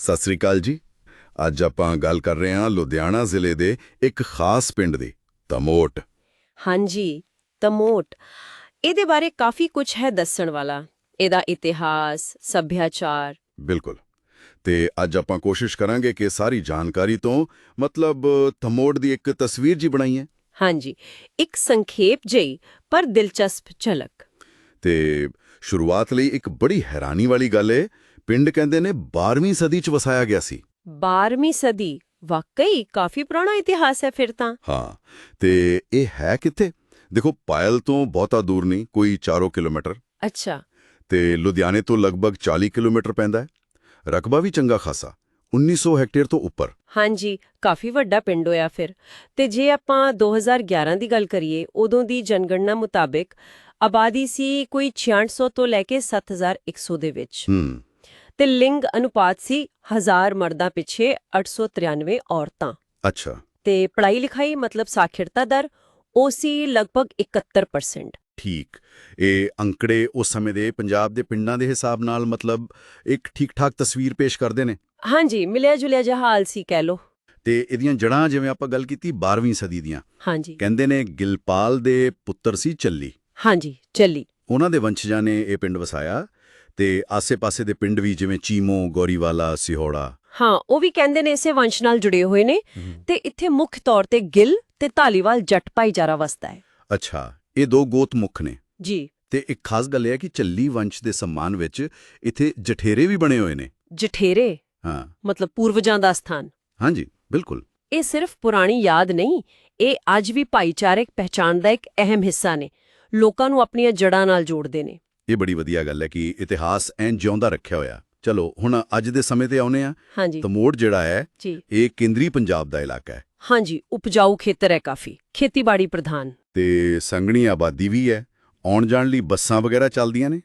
ਸਤਿ ਸ੍ਰੀ ਅਕਾਲ ਜੀ। ਅੱਜ ਆਪਾਂ ਗੱਲ ਕਰ ਰਹੇ ਹਾਂ ਲੁਧਿਆਣਾ ਜ਼ਿਲ੍ਹੇ ਦੇ ਇੱਕ ਖਾਸ ਪਿੰਡ ਦੀ ਤਮੋਟ। ਹਾਂਜੀ ਤਮੋਟ। ਇਹਦੇ ਬਾਰੇ ਕਾਫੀ ਕੁਝ ਹੈ ਦੱਸਣ ਵਾਲਾ। ਇਹਦਾ ਇਤਿਹਾਸ ਸੱਭਿਆਚਾਰ। ਬਿਲਕੁਲ। ਤੇ ਅੱਜ ਆਪਾਂ ਕੋਸ਼ਿਸ਼ ਕਰਾਂਗੇ ਕਿ ਸਾਰੀ ਜਾਣਕਾਰੀ ਤੋਂ ਮਤਲਬ ਤਮੋਟ ਦੀ ਇੱਕ ਤਸਵੀਰ ਜੀ ਬਣਾਈਏ ਹਾਂਜੀ। ਇੱਕ ਸੰਖੇਪ ਜਿਹੀ ਪਰ ਦਿਲਚਸਪ ਝਲਕ। ਤੇ ਸ਼ੁਰੂਆਤ ਲਈ ਇੱਕ ਬੜੀ ਹੈਰਾਨੀ ਵਾਲੀ ਗੱਲ ਹੈ ਪਿੰਡ ਕਹਿੰਦੇ ਨੇ 12ਵੀਂ ਸਦੀ 'ਚ ਵਸਾਇਆ ਗਿਆ ਸੀ। 12ਵੀਂ ਸਦੀ? ਵਾਕਈ ਕਾਫੀ ਪੁਰਾਣਾ ਇਤਿਹਾਸ ਹੈ ਫਿਰ ਤਾਂ। ਹਾਂ ਤੇ ਇਹ ਹੈ ਕਿੱਥੇ? ਦੇਖੋ ਪਾਇਲ ਤੋਂ ਬਹੁਤਾ ਦੂਰ ਨਹੀਂ ਕੋਈ 4 ਕਿਲੋਮੀਟਰ। ਅੱਛਾ। ਤੇ ਲੁਧਿਆਣੇ ਤੋਂ ਲਗਭਗ 40 ਕਿਲੋਮੀਟਰ ਪੈਂਦਾ ਹੈ। ਰਕਬਾ ਵੀ ਚੰਗਾ ਖਾਸਾ 1900 ਹੈਕਟੇਅਰ ਤੋਂ ਉੱਪਰ। ਹਾਂਜੀ ਕਾਫੀ ਵੱਡਾ ਪਿੰਡ ਹੋਇਆ ਫਿਰ। ਤੇ ਜੇ ਆਪਾਂ 2011 ਦੀ ਗੱਲ ਕਰੀਏ ਉਦੋਂ ਦੀ ਜਨਗਣਨਾ ਮੁਤਾਬਿਕ ਆਬਾਦੀ ਸੀ ਕੋਈ 6600 ਤੋਂ ਲੈ ਕੇ 7100 ਦੇ ਵਿੱਚ। ਹੂੰ। ਤੇ ਲਿੰਗ ਅਨੁਪਾਤ ਸੀ 1000 ਮਰਦਾਂ ਪਿੱਛੇ 893 ਔਰਤਾਂ। ਅੱਛਾ। ਤੇ ਪੜ੍ਹਾਈ ਲਿਖਾਈ ਮਤਲਬ ਸਾਖਰਤਾ ਦਰ ਉਹ ਸੀ ਲਗਭਗ 71% ਠੀਕ। ਇਹ ਅੰਕੜੇ ਉਸ ਸਮੇਂ ਦੇ ਪੰਜਾਬ ਦੇ ਪਿੰਡਾਂ ਦੇ ਹਿਸਾਬ ਨਾਲ ਮਤਲਬ ਇੱਕ ਠੀਕ-ਠਾਕ ਤਸਵੀਰ ਪੇਸ਼ ਕਰਦੇ ਨੇ? ਹਾਂਜੀ ਮਿਲਿਆ ਜੁਲਿਆ ਜਿਹਾ ਹਾਲ ਸੀ ਕਹਿ ਲੋ ਤੇ ਇਹਦੀਆਂ ਜੜ੍ਹਾਂ ਜਿਵੇਂ ਆਪਾਂ ਗੱਲ ਕੀਤੀ 12ਵੀਂ ਸਦੀ ਦੀਆਂ। ਹਾਂਜੀ। ਕਹਿੰਦੇ ਨੇ ਗਿਲਪਾਲ ਦੇ ਪੁੱਤਰ ਸੀ ਚੱਲੀ। ਹਾਂਜੀ ਚੱਲੀ। ਉਹਨਾਂ ਦੇ ਵੰਸ਼ਜਾਂ ਨੇ ਇਹ ਪਿੰਡ ਵਸਾਇਆ। ਤੇ ਆਸੇ-ਪਾਸੇ ਦੇ ਪਿੰਡ ਵੀ ਜਿਵੇਂ ਚੀਮੋ ਗੋਰੀਵਾਲਾ ਸਿਹੋੜਾ। ਹਾਂ ਉਹ ਵੀ ਕਹਿੰਦੇ ਨੇ ਇਸੇ ਵੰਸ਼ ਨਾਲ ਜੁੜੇ ਹੋਏ ਨੇ ਤੇ ਇੱਥੇ ਮੁੱਖ ਤੌਰ ਤੇ ਗਿੱਲ ਤੇ ਧਾਲੀਵਾਲ ਜੱਟ ਭਾਈਚਾਰਾ ਵਸਦਾ ਹੈ। ਅੱਛਾ ਇਹ ਦੋ ਗੋਤ ਮੁੱਖ ਨੇ। ਜੀ। ਤੇ ਇੱਕ ਖਾਸ ਗੱਲ ਇਹ ਹੈ ਕਿ ਚੱਲੀ ਵੰਸ਼ ਦੇ ਸਨਮਾਨ ਵਿੱਚ ਇੱਥੇ ਜਠੇਰੇ ਵੀ ਬਣੇ ਹੋਏ ਨੇ। ਜਠੇਰੇ? ਹਾਂ। ਮਤਲਬ ਪੂਰਵਜਾਂ ਦਾ ਸਥਾਨ। ਹਾਂਜੀ ਬਿਲਕੁਲ। ਇਹ ਸਿਰਫ ਪੁਰਾਣੀ ਯਾਦ ਨਹੀਂ ਇਹ ਅੱਜ ਵੀ ਭਾਈਚਾਰਕ ਪਹਿਚਾਣ ਦਾ ਇੱਕ ਅਹਿਮ ਹਿੱਸਾ ਨੇ। ਲੋਕਾਂ ਨੂੰ ਆਪਣੀਆਂ ਜੜ੍ਹਾਂ ਨਾਲ ਜੋੜਦੇ ਨੇ। ਇਹ ਬੜੀ ਵਧੀਆ ਗੱਲ ਹੈ ਕਿ ਇਤਿਹਾਸ ਐਨ ਜਿਉਂਦਾ ਰੱਖਿਆ ਹੋਇਆ। ਚਲੋ ਹੁਣ ਅੱਜ ਦੇ ਸਮੇਂ ਤੇ ਆਉਨੇ ਆ ਹਾਂਜੀ। ਤਮੋੜ ਜਿਹੜਾ ਹੈ ਇਹ ਕੇਂਦਰੀ ਪੰਜਾਬ ਦਾ ਇਲਾਕਾ ਹੈ। ਹਾਂਜੀ ਉਪਜਾਊ ਖੇਤਰ ਹੈ ਕਾਫੀ। ਖੇਤੀਬਾੜੀ ਪ੍ਰਧਾਨ। ਤੇ ਸੰਘਣੀ ਆਬਾਦੀ ਵੀ ਹੈ। ਆਉਣ ਜਾਣ ਲਈ ਬੱਸਾਂ ਵਗੈਰਾ ਚੱਲਦੀਆਂ ਨੇ?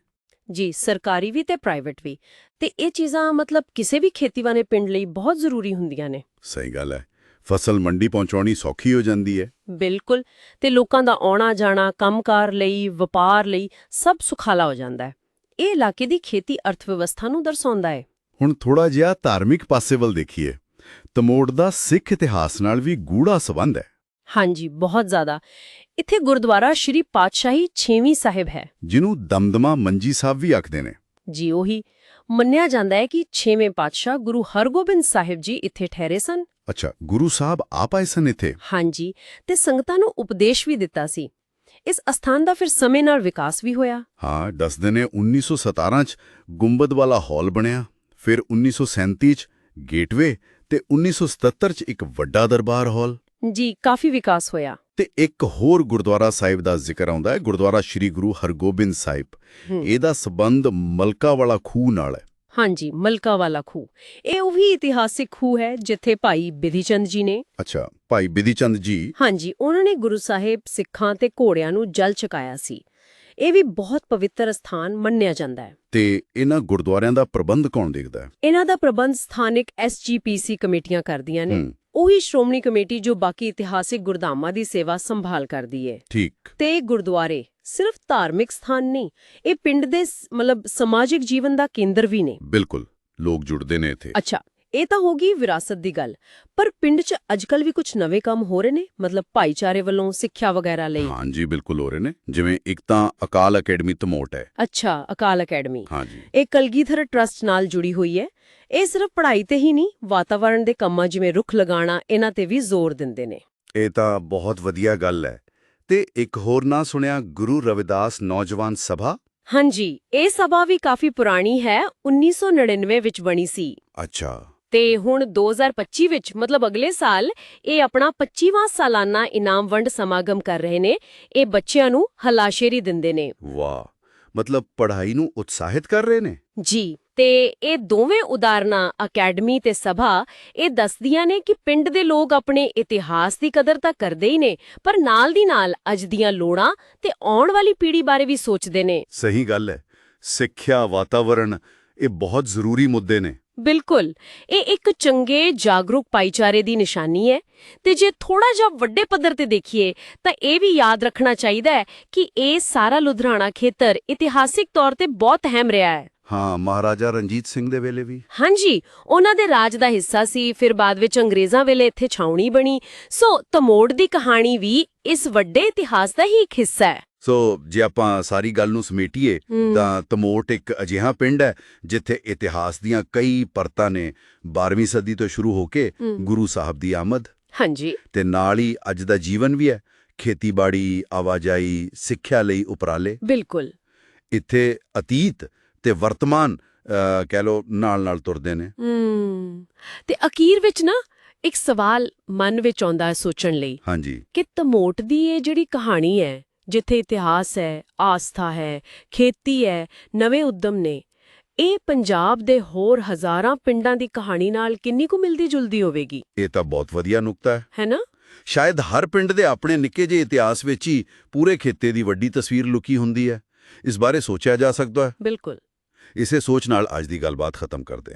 ਜੀ ਸਰਕਾਰੀ ਵੀ ਤੇ ਪ੍ਰਾਈਵੇਟ ਵੀ। ਤੇ ਇਹ ਚੀਜ਼ਾਂ ਮਤਲਬ ਕਿਸੇ ਵੀ ਖੇਤੀਵਾਨੇ ਪਿੰਡ ਲਈ ਬਹੁਤ ਜ਼ਰੂਰੀ ਹੁੰਦੀਆਂ ਨੇ। ਸਹੀ ਗੱਲ ਹੈ। ਫਸਲ ਮੰਡੀ ਪਹੁੰਚਾਉਣੀ ਸੌਖੀ ਹੋ ਜਾਂਦੀ ਹੈ। ਬਿਲਕੁਲ। ਤੇ ਲੋਕਾਂ ਦਾ ਆਉਣਾ ਜਾਣਾ ਕੰਮਕਾਰ ਲਈ ਵਪਾਰ ਲਈ ਸਭ ਸੁਖਾਲਾ ਹੋ ਜਾਂਦਾ ਹੈ। ਇਹ ਇਲਾਕੇ ਦੀ ਖੇਤੀ ਅਰਥ ਵਿਵਸਥਾ ਨੂੰ ਦਰਸਾਉਂਦਾ ਹੈ। ਹੁਣ ਥੋੜਾ ਜਿਹਾ ਧਾਰਮਿਕ ਪਾਸੇ ਵੱਲ ਦੇਖੀਏ। ਤਮੋੜ ਦਾ ਸਿੱਖ ਇਤਿਹਾਸ ਨਾਲ ਵੀ ਗੂੜਾ ਸਬੰਧ ਹੈ। ਹਾਂਜੀ ਬਹੁਤ ਜ਼ਿਆਦਾ। ਇੱਥੇ ਗੁਰਦੁਆਰਾ ਸ਼੍ਰੀ ਪਾਤਸ਼ਾਹੀ 6ਵੀਂ ਸਾਹਿਬ ਹੈ। ਜਿਹਨੂੰ ਦਮਦਮਾ ਮੰਜੀ ਸਾਹਿਬ ਵੀ ਆਖਦੇ ਨੇ। ਜੀ ਉਹੀ। ਮੰਨਿਆ ਜਾਂਦਾ ਹੈ ਕਿ 6ਵੇਂ ਪਾਤਸ਼ਾਹ ਗੁਰੂ ਹਰਗੋਬਿੰਦ ਸਾਹਿਬ ਜੀ ਇੱਥੇ ਠਹਿਰੇ ਸਨ। ਅੱਛਾ ਗੁਰੂ ਸਾਹਿਬ ਆਪ ਆਏ ਸਨ ਇੱਥੇ? ਹਾਂਜੀ ਤੇ ਸੰਗਤਾਂ ਨੂੰ ਉਪਦੇਸ਼ ਵੀ ਦਿੱਤਾ ਸੀ। ਇਸ ਅਸਥਾਨ ਦਾ ਫਿਰ ਸਮੇਂ ਨਾਲ ਵਿਕਾਸ ਵੀ ਹੋਇਆ। ਹਾਂ ਦੱਸਦੇ ਨੇ 1917 ਚ ਗੁੰਬਦ ਵਾਲਾ ਹਾਲ ਬਣਿਆ ਫਿਰ 1937 ਚ ਗੇਟਵੇ ਤੇ 1977 ਚ ਇੱਕ ਵੱਡਾ ਦਰਬਾਰ ਹਾਲ। ਜੀ ਕਾਫੀ ਵਿਕਾਸ ਹੋਇਆ। ਤੇ ਇੱਕ ਹੋਰ ਗੁਰਦੁਆਰਾ ਸਾਹਿਬ ਦਾ ਜ਼ਿਕਰ ਆਉਂਦਾ ਹੈ ਗੁਰਦੁਆਰਾ ਸ੍ਰੀ ਗੁਰੂ ਹਰਗੋਬਿੰਦ ਸਾਹਿਬ। ਇਹਦਾ ਸਬੰਧ ਮਲਕਾ ਵਾਲਾ ਖੂਹ ਨਾਲ ਹੈ। ਹਾਂਜੀ ਮਲਕਾ ਵਾਲਾ ਖੂਹ। ਇਹ ਉਹ ਵੀ ਇਤਿਹਾਸਿਕ ਖੂਹ ਹੈ ਜਿੱਥੇ ਭਾਈ ਬਿਧੀਚੰਦ ਜੀ ਨੇ ਅੱਛਾ ਭਾਈ ਬਿਧੀ ਚੰਦ ਜੀ। ਹਾਂਜੀ ਉਹਨਾਂ ਨੇ ਗੁਰੂ ਸਾਹਿਬ ਸਿੱਖਾਂ ਤੇ ਘੋੜਿਆਂ ਨੂੰ ਜਲ ਚਕਾਇਆ ਸੀ। ਇਹ ਵੀ ਬਹੁਤ ਪਵਿੱਤਰ ਸਥਾਨ ਮੰਨਿਆ ਜਾਂਦਾ ਹੈ। ਤੇ ਇਹਨਾਂ ਗੁਰਦੁਆਰਿਆਂ ਦਾ ਪ੍ਰਬੰਧ ਕੌਣ ਦੇਖਦਾ ਹੈ? ਇਹਨਾਂ ਦਾ ਪ੍ਰਬੰਧ ਸਥਾਨਿਕ ਐਸਜੀਪੀਸੀ ਕਮੇਟੀਆਂ ਕਰਦੀਆਂ ਨੇ। ਉਹੀ ਸ਼੍ਰੋਮਣੀ ਕਮੇਟੀ ਜੋ ਬਾਕੀ ਇਤਿਹਾਸਿਕ ਗੁਰਧਾਮਾਂ ਦੀ ਸੇਵਾ ਸੰਭਾਲ ਕਰਦੀ ਹੈ ਠੀਕ। ਤੇ ਗੁਰਦੁਆਰੇ ਸਿਰਫ ਧਾਰਮਿਕ ਸਥਾਨ ਨਹੀਂ ਇਹ ਪਿੰਡ ਦੇ ਮਤਲਬ ਸਮਾਜਿਕ ਜੀਵਨ ਦਾ ਕੇਂਦਰ ਵੀ ਨੇ। ਬਿਲਕੁਲ ਲੋਕ ਜੁੜਦੇ ਨੇ ਇੱਥੇ। ਅੱਛਾ ਇਹ ਤਾਂ ਹੋ ਗਈ ਵਿਰਾਸਤ ਦੀ ਗੱਲ। ਪਰ ਪਿੰਡ 'ਚ ਅੱਜਕੱਲ ਵੀ ਕੁਝ ਨਵੇਂ ਕੰਮ ਹੋ ਰਹੇ ਨੇ? ਮਤਲਬ ਭਾਈਚਾਰੇ ਵੱਲੋਂ ਸਿੱਖਿਆ ਵਗੈਰਾ ਲਈ? ਹਾਂਜੀ ਬਿਲਕੁਲ ਹੋ ਰਹੇ ਨੇ। ਜਿਵੇਂ ਇੱਕ ਤਾਂ ਅਕਾਲ ਅਕੈਡਮੀ ਤਮੋਟ ਹੈ। ਅੱਛਾ ਅਕਾਲ ਅਕੈਡਮੀ। ਹਾਂਜੀ। ਇਹ ਕਲਗੀਧਰ ਟਰਸਟ ਨਾਲ ਜੁੜੀ ਹੋਈ ਹੈ। ਇਹ ਸਿਰਫ ਪੜ੍ਹਾਈ ਤੇ ਹੀ ਨਹੀਂ ਵਾਤਾਵਰਣ ਦੇ ਕੰਮਾਂ ਜਿਵੇਂ ਰੁੱਖ ਲਗਾਉਣਾ ਇਹਨਾਂ ਤੇ ਵੀ ਜ਼ੋਰ ਦਿੰਦੇ ਨੇ। ਇਹ ਤਾਂ ਬਹੁਤ ਵਧੀਆ ਗੱਲ ਹੈ। ਤੇ ਇੱਕ ਹੋਰ ਨਾਂ ਸੁਣਿਆ ਗੁਰੂ ਰਵਿਦਾਸ ਨੌਜਵਾਨ ਸਭਾ? ਹਾਂਜੀ ਇਹ ਸਭਾ ਵੀ ਕਾਫੀ ਪੁਰਾਣੀ ਹੈ 1999 ਵਿੱਚ ਬਣੀ ਸੀ। ਅੱਛਾ। ਤੇ ਹੁਣ 2025 ਵਿੱਚ ਮਤਲਬ ਅਗਲੇ ਸਾਲ ਇਹ ਆਪਣਾ 25ਵਾਂ ਸਾਲਾਨਾ ਇਨਾਮ ਵੰਡ ਸਮਾਗਮ ਕਰ ਰਹੇ ਨੇ। ਇਹ ਬੱਚਿਆਂ ਨੂੰ ਹਲਾਸ਼ੇਰੀ ਦਿੰਦੇ ਨੇ। ਵਾਹ! ਮਤਲਬ ਪੜ੍ਹਾਈ ਨੂੰ ਉਤਸ਼ਾਹਿਤ ਕਰ ਰਹੇ ਨੇ? ਜੀ ਤੇ ਇਹ ਦੋਵੇਂ ਉਦਾਹਰਨਾਂ ਅਕੈਡਮੀ ਤੇ ਸਭਾ ਇਹ ਦੱਸਦੀਆਂ ਨੇ ਕਿ ਪਿੰਡ ਦੇ ਲੋਕ ਆਪਣੇ ਇਤਿਹਾਸ ਦੀ ਕਦਰ ਤਾਂ ਕਰਦੇ ਹੀ ਨੇ ਪਰ ਨਾਲ ਦੀ ਨਾਲ ਅੱਜ ਦੀਆਂ ਲੋੜਾਂ ਤੇ ਆਉਣ ਵਾਲੀ ਪੀੜ੍ਹੀ ਬਾਰੇ ਵੀ ਸੋਚਦੇ ਨੇ। ਸਹੀ ਗੱਲ ਹੈ। ਸਿੱਖਿਆ ਵਾਤਾਵਰਣ ਇਹ ਬਹੁਤ ਜ਼ਰੂਰੀ ਮੁੱਦੇ ਨੇ। ਬਿਲਕੁਲ। ਇਹ ਇੱਕ ਚੰਗੇ ਜਾਗਰੂਕ ਭਾਈਚਾਰੇ ਦੀ ਨਿਸ਼ਾਨੀ ਹੈ ਤੇ ਜੇ ਥੋੜਾ ਜਿਹਾ ਵੱਡੇ ਪੱਧਰ ਤੇ ਦੇਖੀਏ ਤਾਂ ਇਹ ਵੀ ਯਾਦ ਰੱਖਣਾ ਚਾਹੀਦਾ ਹੈ ਕਿ ਇਹ ਸਾਰਾ ਲੁਧਿਆਣਾ ਖੇਤਰ ਇਤਿਹਾਸਿਕ ਤੌਰ ਤੇ ਬਹੁਤ ਅਹਿਮ ਰਿਹਾ ਹੈ। ਹਾਂ ਮਹਾਰਾਜਾ ਰਣਜੀਤ ਸਿੰਘ ਦੇ ਵੇਲੇ ਵੀ। ਹਾਂਜੀ ਉਹਨਾਂ ਦੇ ਰਾਜ ਦਾ ਹਿੱਸਾ ਸੀ ਫਿਰ ਬਾਅਦ ਵਿੱਚ ਅੰਗਰੇਜ਼ਾਂ ਵੇਲੇ ਇੱਥੇ ਛਾਉਣੀ ਬਣੀ। ਸੋ ਤਮੋੜ ਦੀ ਕਹਾਣੀ ਵੀ ਇਸ ਵੱਡੇ ਇਤਿਹਾਸ ਦਾ ਹੀ ਇੱਕ ਹਿੱਸਾ ਹੈ। ਸੋ ਜੇ ਆਪਾਂ ਸਾਰੀ ਗੱਲ ਨੂੰ ਸਮੇਟੀਏ ਤਾਂ ਤਮੋਟ ਇੱਕ ਅਜਿਹਾ ਪਿੰਡ ਹੈ ਜਿੱਥੇ ਇਤਿਹਾਸ ਦੀਆਂ ਕਈ ਪਰਤਾਂ ਨੇ 12ਵੀਂ ਸਦੀ ਤੋਂ ਸ਼ੁਰੂ ਹੋ ਕੇ। ਗੁਰੂ ਸਾਹਿਬ ਦੀ ਆਮਦ। ਹਾਂਜੀ। ਤੇ ਨਾਲ ਹੀ ਅੱਜ ਦਾ ਜੀਵਨ ਵੀ ਹੈ ਖੇਤੀਬਾੜੀ ਆਵਾਜਾਈ ਸਿੱਖਿਆ ਲਈ ਉਪਰਾਲੇ। ਬਿਲਕੁਲ। ਇੱਥੇ ਅਤੀਤ ਤੇ ਵਰਤਮਾਨ ਕਹਿ ਲੋ ਨਾਲ-ਨਾਲ ਤੁਰਦੇ ਨੇ। ਤੇ ਅਖੀਰ ਵਿੱਚ ਨਾ ਇੱਕ ਸਵਾਲ ਮਨ ਵਿੱਚ ਆਉਂਦਾ ਹੈ ਸੋਚਣ ਲਈ ਹਾਂਜੀ। ਕਿ ਤਮੋਟ ਦੀ ਇਹ ਜਿਹੜੀ ਕਹਾਣੀ ਹੈ ਜਿੱਥੇ ਇਤਿਹਾਸ ਹੈ ਆਸਥਾ ਹੈ ਖੇਤੀ ਹੈ ਨਵੇਂ ਉਦਮ ਨੇ। ਇਹ ਪੰਜਾਬ ਦੇ ਹੋਰ ਹਜ਼ਾਰਾਂ ਪਿੰਡਾਂ ਦੀ ਕਹਾਣੀ ਨਾਲ ਕਿੰਨੀ ਕੁ ਮਿਲਦੀ ਜੁਲਦੀ ਹੋਵੇਗੀ? ਇਹ ਤਾਂ ਬਹੁਤ ਵਧੀਆ ਨੁਕਤਾ ਹੈ। ਹੈ ਨਾ? ਸ਼ਾਇਦ ਹਰ ਪਿੰਡ ਦੇ ਆਪਣੇ ਨਿੱਕੇ ਜਿਹੇ ਇਤਿਹਾਸ ਵਿੱਚ ਹੀ ਪੂਰੇ ਖੇਤੇ ਦੀ ਵੱਡੀ ਤਸਵੀਰ ਲੁਕੀ ਹੁੰਦੀ ਹੈ। ਇਸ ਬਾਰੇ ਸੋਚਿਆ ਜਾ ਸਕਦਾ ਹੈ। ਬਿਲਕੁਲ। ਇਸੇ ਸੋਚ ਨਾਲ ਅੱਜ ਦੀ ਗੱਲਬਾਤ ਖਤਮ ਕਰਦੇ ਹਾਂ।